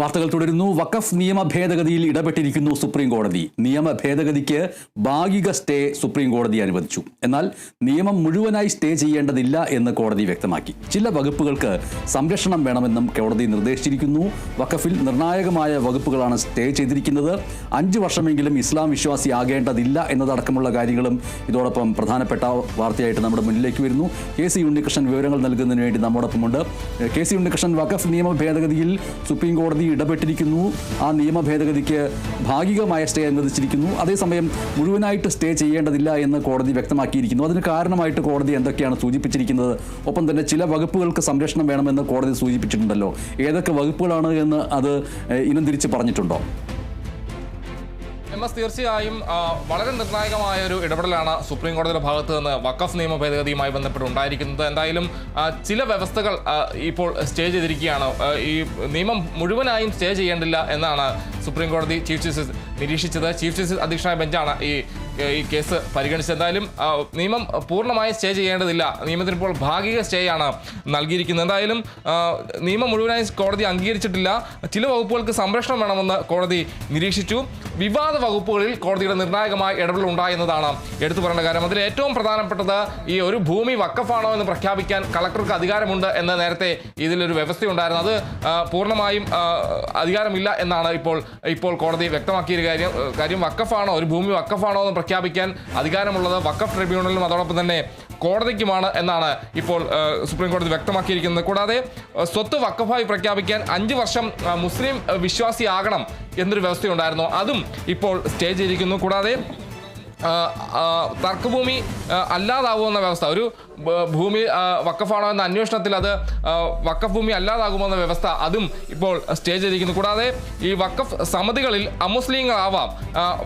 വാർത്തകൾ തുടരുന്നു. വഖഫ് നിയമ ഭേദഗതിയിൽ ഇടപെട്ടിരിക്കുന്നു സുപ്രീം കോടതി നിയമ ഭേദഗതിക്ക് ഭാഗിക സ്റ്റേ സുപ്രീം കോടതി അനുവദിച്ചു. എന്നാൽ നിയമം മുഴുവനായി സ്റ്റേ ചെയ്യേണ്ടതില്ല എന്ന് കോടതി വ്യക്തമാക്കി. ചില വകുപ്പുകൾക്ക് സംരക്ഷണം വേണമെന്നും കോടതി നിർദ്ദേശിച്ചിരിക്കുന്നു. വഖഫിൽ നിർണായകമായ വകുപ്പുകളാണ് സ്റ്റേ ചെയ്തിരിക്കുന്നത്. അഞ്ച് വർഷമെങ്കിലും ഇസ്ലാം വിശ്വാസി ആകേണ്ടതില്ല എന്നതടക്കമുള്ള കാര്യങ്ങളും ഇതോടൊപ്പം പ്രധാനപ്പെട്ട വാർത്തയായിട്ട് നമ്മുടെ മുന്നിലേക്ക് വരുന്നു. കെ സി ഉണ്ണികൃഷ്ണൻ വിവരങ്ങൾ നൽകുന്നതിന് വേണ്ടി നമ്മോടൊപ്പമുണ്ട്. കെ സി ഉണ്ണികൃഷ്ണൻ വഖഫ് നിയമ ഭേദഗതിയിൽ സുപ്രീം കോടതി ഇടപെട്ടിരിക്കുന്നു. ആ നിയമ ഭേദഗതിക്ക് ഭാഗികമായ സ്റ്റേ അനുവദിച്ചിരിക്കുന്നു അതേസമയം മുഴുവനായിട്ട് സ്റ്റേ ചെയ്യേണ്ടതില്ല എന്ന് കോടതി വ്യക്തമാക്കിയിരിക്കുന്നു. അതിന് കാരണമായിട്ട് കോടതി എന്തൊക്കെയാണ് സൂചിപ്പിച്ചിരിക്കുന്നത്? ഒപ്പം തന്നെ ചില വകുപ്പുകൾക്ക് സംരക്ഷണം വേണമെന്ന് കോടതി സൂചിപ്പിച്ചിട്ടുണ്ടല്ലോ. ഏതൊക്കെ വകുപ്പുകളാണ് എന്ന് അത് ഇനം തിരിച്ച് പറഞ്ഞിട്ടുണ്ടോ? എം എസ് തീർച്ചയായും വളരെ നിർണായകമായ ഒരു ഇടപെടലാണ് സുപ്രീം കോടതിയുടെ ഭാഗത്ത് നിന്ന് വക്കഫ് നിയമ ഭേദഗതിയുമായി ബന്ധപ്പെട്ട് ഉണ്ടായിരിക്കുന്നത്. എന്തായാലും ചില വ്യവസ്ഥകൾ ഇപ്പോൾ സ്റ്റേ ചെയ്തിരിക്കുകയാണ്. ഈ നിയമം മുഴുവനായും സ്റ്റേ ചെയ്യേണ്ടില്ല എന്നാണ് സുപ്രീം കോടതി ചീഫ് ജസ്റ്റിസ് നിരീക്ഷിച്ചത്. ചീഫ് ജസ്റ്റിസ് അധ്യക്ഷനായ ബെഞ്ചാണ് ഈ ഈ കേസ് പരിഗണിച്ചത്. എന്തായാലും നിയമം പൂർണമായി സ്റ്റേ ചെയ്യേണ്ടതില്ല. നിയമത്തിന് ഇപ്പോൾ ഭാഗിക സ്റ്റേ ആണ് നൽകിയിരിക്കുന്നത്. എന്തായാലും നിയമം മുഴുവനായി കോടതി അംഗീകരിച്ചിട്ടില്ല. ചില വകുപ്പുകൾക്ക് സംരക്ഷണം വേണമെന്ന് കോടതി നിരീക്ഷിച്ചു. വിവാദ വകുപ്പുകളിൽ കോടതിയുടെ നിർണായകമായ ഇടപെടൽ ഉണ്ടായെന്നതാണ് എടുത്തു പറയേണ്ട കാര്യം. അതിൽ ഏറ്റവും പ്രധാനപ്പെട്ടത് ഈ ഒരു ഭൂമി വക്കഫാണോ എന്ന് പ്രഖ്യാപിക്കാൻ കളക്ടർക്ക് അധികാരമുണ്ട് എന്ന് നേരത്തെ ഇതിലൊരു വ്യവസ്ഥയുണ്ടായിരുന്നു. അത് പൂർണമായും അധികാരമില്ല എന്നാണ് ഇപ്പോൾ ഇപ്പോൾ കോടതി വ്യക്തമാക്കിയ കാര്യം കാര്യം വക്കഫാണോ ഒരു ഭൂമി വക്കഫാണോ എന്ന് പ്രഖ്യാപിക്കാൻ അധികാരമുള്ളത് വക്കഫ് ട്രിബ്യൂണലിനും അതോടൊപ്പം തന്നെ കോടതിക്കുമാണ് എന്നാണ് ഇപ്പോൾ സുപ്രീം കോടതി വ്യക്തമാക്കിയിരിക്കുന്നത്. കൂടാതെ സ്വത്ത് വക്കഫായി പ്രഖ്യാപിക്കാൻ അഞ്ച് വർഷം മുസ്ലിം വിശ്വാസി വിശ്വാസിയാകണം എന്നൊരു വ്യവസ്ഥയുണ്ടായിരുന്നു. അതും ഇപ്പോൾ സ്റ്റേ ചെയ്തിരിക്കുന്നു. കൂടാതെ തർക്കഭൂമി അല്ലാതാവുമെന്ന വ്യവസ്ഥ. ഒരു ഭൂമി വക്കഫാണോ എന്ന അന്വേഷണത്തിൽ അത് വക്കഫ് ഭൂമി അല്ലാതാകുമെന്ന വ്യവസ്ഥ അതും ഇപ്പോൾ സ്റ്റേ ചെയ്തിരിക്കുന്നു. കൂടാതെ ഈ വക്കഫ് സമിതികളിൽ അമുസ്ലിങ്ങളാവാം.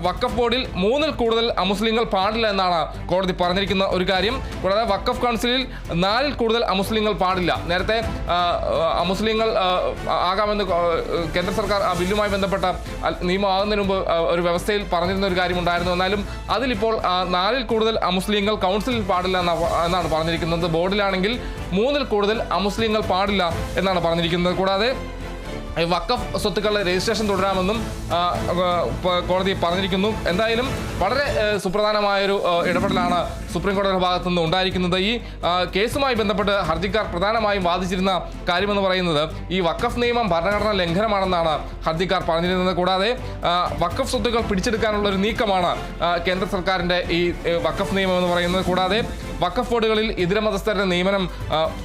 വക്കഫ് ബോർഡിൽ മൂന്നിൽ കൂടുതൽ അമുസ്ലിങ്ങൾ പാടില്ല എന്നാണ് കോടതി പറഞ്ഞിരിക്കുന്ന ഒരു കാര്യം. കൂടാതെ വക്കഫ് കൗൺസിലിൽ നാലിൽ കൂടുതൽ അമുസ്ലിങ്ങൾ പാടില്ല. നേരത്തെ അമുസ്ലിങ്ങൾ ആകാമെന്ന് കേന്ദ്ര സർക്കാർ ആ ബില്ലുമായി ബന്ധപ്പെട്ട നിയമമാകുന്നതിന് നിയമം മുമ്പ് ഒരു വ്യവസ്ഥയിൽ പറഞ്ഞിരുന്ന ഒരു കാര്യമുണ്ടായിരുന്നു. എന്നാലും അതിലിപ്പോൾ നാലിൽ കൂടുതൽ അമുസ്ലിങ്ങൾ കൗൺസിലിൽ പാടില്ല എന്നാണ് എന്നാണ് പറഞ്ഞിരിക്കുന്നത്. ബോർഡിലാണെങ്കിൽ മൂന്നിൽ കൂടുതൽ അമുസ്ലിങ്ങൾ പാടില്ല എന്നാണ് പറഞ്ഞിരിക്കുന്നത്. കൂടാതെ വക്കഫ് സ്വത്തുക്കളുടെ രജിസ്ട്രേഷൻ തുടരാമെന്നും കോടതി പറഞ്ഞിരിക്കുന്നു. എന്തായാലും വളരെ സുപ്രധാനമായൊരു ഇടപെടലാണ് സുപ്രീം കോടതിയുടെ ഭാഗത്തു നിന്ന് ഉണ്ടായിരിക്കുന്നത് ഈ കേസുമായി ബന്ധപ്പെട്ട് ഹർജിക്കാർ പ്രധാനമായും വാദിച്ചിരുന്ന കാര്യമെന്ന് പറയുന്നത് ഈ വക്കഫ് നിയമം ഭരണഘടനാ ലംഘനമാണെന്നാണ് ഹർജിക്കാർ പറഞ്ഞിരുന്നത്. കൂടാതെ വഖഫ് സ്വത്തുക്കൾ പിടിച്ചെടുക്കാനുള്ള ഒരു നീക്കമാണ് കേന്ദ്ര സർക്കാരിന്റെ ഈ വഖഫ് നിയമം എന്ന് പറയുന്നത്. കൂടാതെ വക്കഫ് ബോർഡുകളിൽ ഇതര മതസ്ഥരുടെ നിയമനം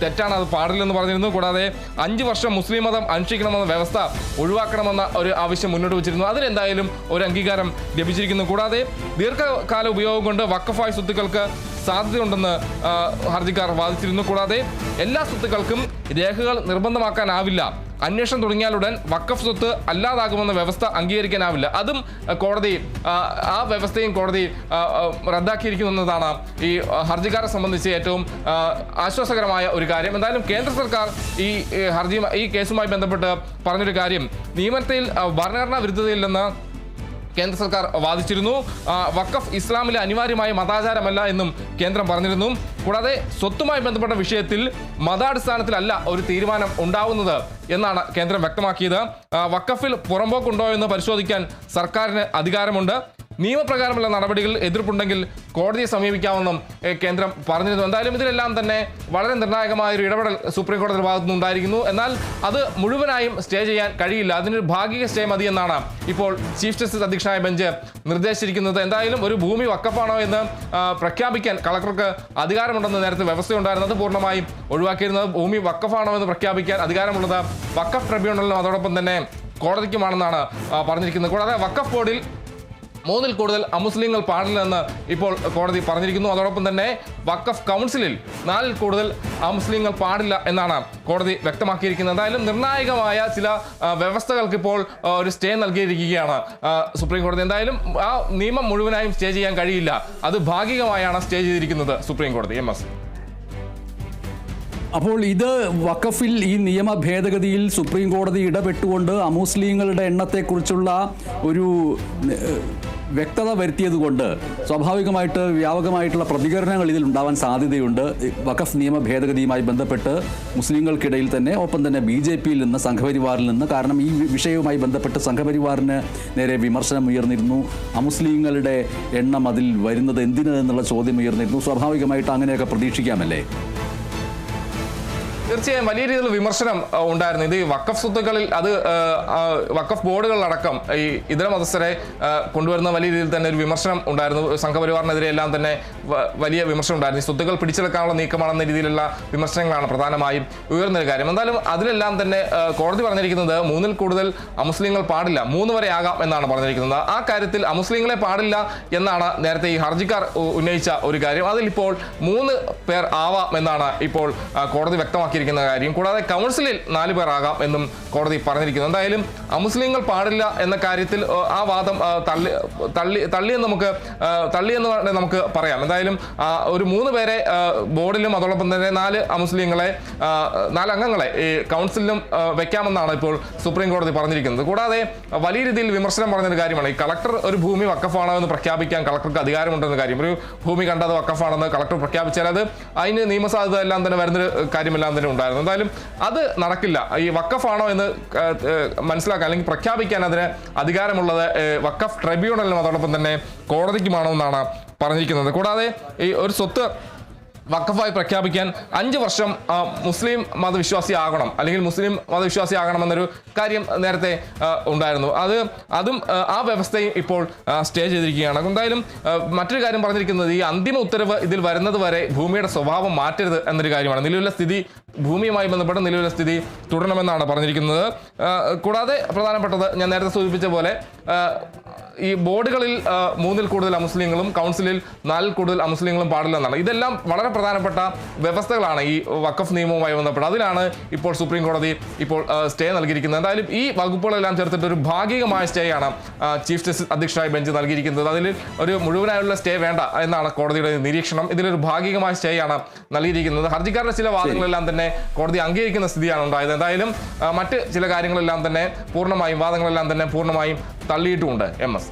തെറ്റാണ് അത് പാടില്ലെന്ന് പറഞ്ഞിരുന്നു. കൂടാതെ അഞ്ച് വർഷം മുസ്ലിം മതം അനുഷ്ഠിക്കണമെന്ന വ്യവസ്ഥ ഒഴിവാക്കണമെന്ന ഒരു ആവശ്യം മുന്നോട്ട് വെച്ചിരുന്നു. അതിനെന്തായാലും ഒരു അംഗീകാരം ലഭിച്ചിരിക്കുന്നു. കൂടാതെ ദീർഘകാല ഉപയോഗം കൊണ്ട് വക്കഫായ സ്വത്തുക്കൾക്ക് സാധ്യതയുണ്ടെന്ന് ഹർജിക്കാർ വാദിച്ചിരുന്നു. കൂടാതെ എല്ലാ സ്വത്തുക്കൾക്കും രേഖകൾ നിർബന്ധമാക്കാനാവില്ല. അന്വേഷണം തുടങ്ങിയാലുടൻ വക്കഫ് സ്വത്ത് അല്ലാതാകുമെന്ന വ്യവസ്ഥ അംഗീകരിക്കാനാവില്ല. അതും കോടതി ആ, വ്യവസ്ഥയും കോടതി റദ്ദാക്കിയിരിക്കുന്നു എന്നതാണ് ഈ ഹർജിക്കാരെ സംബന്ധിച്ച് ഏറ്റവും ആശ്വാസകരമായ ഒരു കാര്യം. എന്തായാലും കേന്ദ്ര സർക്കാർ ഈ ഹർജിയുമായി ഹർജി ഈ കേസുമായി ബന്ധപ്പെട്ട് പറഞ്ഞൊരു കാര്യം. നിയമത്തിൽ ഭരണഘടനാ വിരുദ്ധതയില്ലെന്ന് കേന്ദ്ര സർക്കാർ വാദിച്ചിരുന്നു. വഖഫ് ഇസ്ലാമിലെ അനിവാര്യമായ മതാചാരമല്ല എന്നും കേന്ദ്രം പറഞ്ഞിരുന്നു. കൂടാതെ സ്വത്തുമായി ബന്ധപ്പെട്ട വിഷയത്തിൽ മതാടിസ്ഥാനത്തിലല്ല ഒരു തീരുമാനം ഉണ്ടാവുന്നത് എന്നാണ് കേന്ദ്രം വ്യക്തമാക്കിയത്. വഖഫിൽ പുറമ്പോക്കുണ്ടോ എന്ന് പരിശോധിക്കാൻ സർക്കാരിന് അധികാരമുണ്ട്. നിയമപ്രകാരമുള്ള നടപടികൾ എതിർപ്പുണ്ടെങ്കിൽ കോടതിയെ സമീപിക്കാമെന്നും കേന്ദ്രം പറഞ്ഞിരുന്നു. എന്തായാലും ഇതിലെല്ലാം തന്നെ വളരെ നിർണായകമായ ഒരു ഇടപെടൽ സുപ്രീം കോടതിയുടെ ഭാഗത്തു നിന്നുണ്ടായിരിക്കുന്നു. എന്നാൽ അത് മുഴുവനായും സ്റ്റേ ചെയ്യാൻ കഴിയില്ല. അതിനൊരു ഭാഗിക സ്റ്റേ മതി എന്നാണ് ഇപ്പോൾ ചീഫ് ജസ്റ്റിസ് അധ്യക്ഷനായ ബെഞ്ച് നിർദ്ദേശിച്ചിരിക്കുന്നത്. എന്തായാലും ഒരു ഭൂമി വക്കപ്പാണോ എന്ന് പ്രഖ്യാപിക്കാൻ കളക്ടർക്ക് അധികാരമുണ്ടെന്ന് നേരത്തെ വ്യവസ്ഥയുണ്ടായിരുന്നത് പൂർണമായും ഒഴിവാക്കിയിരുന്നത് ഭൂമി വക്കഫാണോ എന്ന് പ്രഖ്യാപിക്കാൻ അധികാരമുള്ളത് വക്കഫ് ട്രിബ്യൂണലിനും അതോടൊപ്പം തന്നെ കോടതിക്കുമാണെന്നാണ് പറഞ്ഞിരിക്കുന്നത്. കൂടാതെ വക്കഫ് ബോർഡിൽ മൂന്നിൽ കൂടുതൽ അമുസ്ലിങ്ങൾ പാടില്ലെന്ന് ഇപ്പോൾ കോടതി പറഞ്ഞിരിക്കുന്നു. അതോടൊപ്പം തന്നെ വഖഫ് കൗൺസിലിൽ നാലിൽ കൂടുതൽ അമുസ്ലിങ്ങൾ പാടില്ല എന്നാണ് കോടതി വ്യക്തമാക്കിയിരിക്കുന്നത്. എന്തായാലും നിർണായകമായ ചില വ്യവസ്ഥകൾക്ക് ഇപ്പോൾ ഒരു സ്റ്റേ നൽകിയിരിക്കുകയാണ് സുപ്രീം കോടതി. എന്തായാലും ആ നിയമം മുഴുവനായും സ്റ്റേ ചെയ്യാൻ കഴിയില്ല. അത് ഭാഗികമായാണ് സ്റ്റേ ചെയ്തിരിക്കുന്നത് സുപ്രീം കോടതി. M S. അപ്പോൾ ഇത് വഖഫിൽ ഈ നിയമ ഭേദഗതിയിൽ സുപ്രീം കോടതി ഇടപെട്ടുകൊണ്ട് അമുസ്ലിങ്ങളുടെ എണ്ണത്തെക്കുറിച്ചുള്ള ഒരു വ്യക്തത വരുത്തിയതുകൊണ്ട് സ്വാഭാവികമായിട്ട് വ്യാപകമായിട്ടുള്ള പ്രതികരണങ്ങൾ ഇതിൽ ഉണ്ടാവാൻ സാധ്യതയുണ്ട്. വഖഫ് നിയമ ഭേദഗതിയുമായി ബന്ധപ്പെട്ട് മുസ്ലിങ്ങൾക്കിടയിൽ തന്നെ ഒപ്പം തന്നെ ബി ജെ പിയിൽ നിന്ന് സംഘപരിവാറിൽ നിന്ന്. കാരണം ഈ വിഷയവുമായി ബന്ധപ്പെട്ട് സംഘപരിവാറിന് നേരെ വിമർശനം ഉയർന്നിരുന്നു. അമുസ്ലിങ്ങളുടെ എണ്ണം അതിൽ വരുന്നത് എന്തിനെന്നുള്ള ചോദ്യം ഉയർന്നിരുന്നു. സ്വാഭാവികമായിട്ട് അങ്ങനെയൊക്കെ പ്രതീക്ഷിക്കാമല്ലേ? തീർച്ചയായും വലിയ രീതിയിൽ വിമർശനം ഉണ്ടായിരുന്നു. ഇത് ഈ വക്കഫ് സ്വത്തുക്കളിൽ അത് വക്കഫ് ബോർഡുകളിലടക്കം ഈ ഇതര മതസ്ഥരെ കൊണ്ടുവരുന്ന വലിയ രീതിയിൽ തന്നെ ഒരു വിമർശനം ഉണ്ടായിരുന്നു. സംഘപരിവാറിനെതിരെ എല്ലാം തന്നെ വലിയ വിമർശനം ഉണ്ടായിരുന്നു. ഈ സ്വത്തുക്കൾ പിടിച്ചെടുക്കാനുള്ള നീക്കമാണെന്ന രീതിയിലുള്ള വിമർശനങ്ങളാണ് പ്രധാനമായും ഉയർന്നൊരു കാര്യം. എന്തായാലും അതിലെല്ലാം തന്നെ കോടതി പറഞ്ഞിരിക്കുന്നത് മൂന്നിൽ കൂടുതൽ അമുസ്ലിങ്ങൾ പാടില്ല മൂന്ന് വരെ ആകാം എന്നാണ് പറഞ്ഞിരിക്കുന്നത്. ആ കാര്യത്തിൽ അമുസ്ലിങ്ങളെ പാടില്ല എന്നാണ് നേരത്തെ ഈ ഹർജിക്കാർ ഉന്നയിച്ച ഒരു കാര്യം. അതിൽ ഇപ്പോൾ മൂന്ന് പേർ ആവാം എന്നാണ് ഇപ്പോൾ കോടതി കോടതി വ്യക്തമാക്കിയിരിക്കുന്ന കാര്യം. കൂടാതെ കൗൺസിലിൽ നാല് പേരാകാം എന്നും കോടതി പറഞ്ഞിരിക്കുന്നു. എന്തായാലും അമുസ്ലിങ്ങൾ പാടില്ല എന്ന കാര്യത്തിൽ ആ, വാദം തള്ളി തള്ളി തള്ളിയെന്ന് നമുക്ക് തള്ളിയെന്ന് നമുക്ക് പറയാം. എന്തായാലും ഒരു മൂന്ന് പേരെ ബോർഡിലും അതോടൊപ്പം തന്നെ നാല് അമുസ്ലിങ്ങളെ നാല് അംഗങ്ങളെ ഈ കൗൺസിലിലും വെക്കാമെന്നാണ് ഇപ്പോൾ സുപ്രീം കോടതി പറഞ്ഞിരിക്കുന്നത്. കൂടാതെ വലിയ രീതിയിൽ വിമർശനം പറഞ്ഞൊരു കാര്യമാണ്. ഈ കളക്ടർ ഒരു ഭൂമി വക്കഫാണോ എന്ന് പ്രഖ്യാപിക്കാൻ കളക്ടർക്ക് അധികാരമുണ്ടെന്ന കാര്യം. ഒരു ഭൂമി കണ്ടത് വക്കഫാണെന്ന് കളക്ടർ പ്രഖ്യാപിച്ചാൽ അത് അതിന് നിയമസാധ്യത എല്ലാം തന്നെ വരുന്നൊരു കാര്യമെല്ലാം തന്നെ ഉണ്ടായിരുന്നു. എന്തായാലും അത് നടക്കില്ല. ഈ വക്കഫാണോ എന്ന് മനസ്സിലാക്കാൻ അല്ലെങ്കിൽ പ്രഖ്യാപിക്കാൻ അതിന് അധികാരമുള്ളത് വക്കഫ് ട്രൈബ്യൂണലിനും അതോടൊപ്പം തന്നെ കോടതിക്കുമാണോ എന്നാണ് പറഞ്ഞിരിക്കുന്നത്. കൂടാതെ ഈ ഒരു സ്വത്ത് വക്കഫായി പ്രഖ്യാപിക്കാൻ അഞ്ച് വർഷം മുസ്ലിം മതവിശ്വാസി ആകണം അല്ലെങ്കിൽ മുസ്ലിം മതവിശ്വാസി ആകണമെന്നൊരു കാര്യം നേരത്തെ ഉണ്ടായിരുന്നു. അത് അതും ആ വ്യവസ്ഥയും ഇപ്പോൾ സ്റ്റേ ചെയ്തിരിക്കുകയാണ്. എന്തായാലും മറ്റൊരു കാര്യം പറഞ്ഞിരിക്കുന്നത് ഈ അന്തിമ ഉത്തരവ് ഇതിൽ വരുന്നത് വരെ ഭൂമിയുടെ സ്വഭാവം മാറ്റരുത് എന്നൊരു കാര്യമാണ്. നിലവിലെ സ്ഥിതി ഭൂമിയുമായി ബന്ധപ്പെട്ട നിലവിലെ സ്ഥിതി തുടരണമെന്നാണ് പറഞ്ഞിരിക്കുന്നത്. കൂടാതെ പ്രധാനപ്പെട്ടത് ഞാൻ നേരത്തെ സൂചിപ്പിച്ച പോലെ ഈ ബോർഡുകളിൽ മൂന്നിൽ കൂടുതൽ അമുസ്ലിങ്ങളും കൗൺസിലിൽ നാലിൽ കൂടുതൽ അമുസ്ലിങ്ങളും പാടില്ലെന്നാണ്. ഇതെല്ലാം വളരെ പ്രധാനപ്പെട്ട വ്യവസ്ഥകളാണ് ഈ വഖഫ് നിയമവുമായി ബന്ധപ്പെട്ട്. അതിലാണ് ഇപ്പോൾ സുപ്രീം കോടതി ഇപ്പോൾ സ്റ്റേ നൽകിയിരിക്കുന്നത്. എന്തായാലും ഈ വകുപ്പുകളെല്ലാം ചേർത്തിട്ട് ഒരു ഭാഗികമായ സ്റ്റേയാണ് ചീഫ് ജസ്റ്റിസ് അധ്യക്ഷനായ ബെഞ്ച് നൽകിയിരിക്കുന്നത്. അതിൽ ഒരു മുഴുവനായുള്ള സ്റ്റേ വേണ്ട എന്നാണ് കോടതിയുടെ നിരീക്ഷണം. ഇതിലൊരു ഭാഗികമായ സ്റ്റേയാണ് നൽകിയിരിക്കുന്നത്. ഹർജിക്കാരുടെ ചില വാദങ്ങളെല്ലാം തന്നെ കോടതി അംഗീകരിക്കുന്ന സ്ഥിതിയാണ് ഉണ്ടായത്. എന്തായാലും മറ്റ് ചില കാര്യങ്ങളെല്ലാം തന്നെ പൂർണമായും വാദങ്ങളെല്ലാം തന്നെ പൂർണമായും തള്ളിയിട്ടുമുണ്ട്. M S.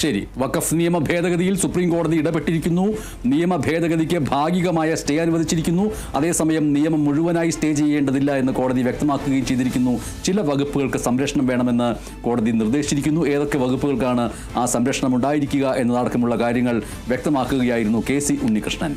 ശരി. വഖഫ് നിയമ ഭേദഗതിയിൽ സുപ്രീം കോടതി ഇടപെട്ടിരിക്കുന്നു. നിയമ ഭേദഗതിക്ക് ഭാഗികമായ സ്റ്റേ അനുവദിച്ചിരിക്കുന്നു. അതേസമയം നിയമം മുഴുവനായി സ്റ്റേ ചെയ്യേണ്ടതില്ല എന്ന് കോടതി വ്യക്തമാക്കുകയും ചെയ്തിരിക്കുന്നു. ചില വകുപ്പുകൾക്ക് സംരക്ഷണം വേണമെന്ന് കോടതി നിർദ്ദേശിച്ചിരിക്കുന്നു. ഏതൊക്കെ വകുപ്പുകൾക്കാണ് ആ സംരക്ഷണം ഉണ്ടായിരിക്കുക എന്നതടക്കമുള്ള കാര്യങ്ങൾ വ്യക്തമാക്കുകയായിരുന്നു കെ സി ഉണ്ണികൃഷ്ണൻ.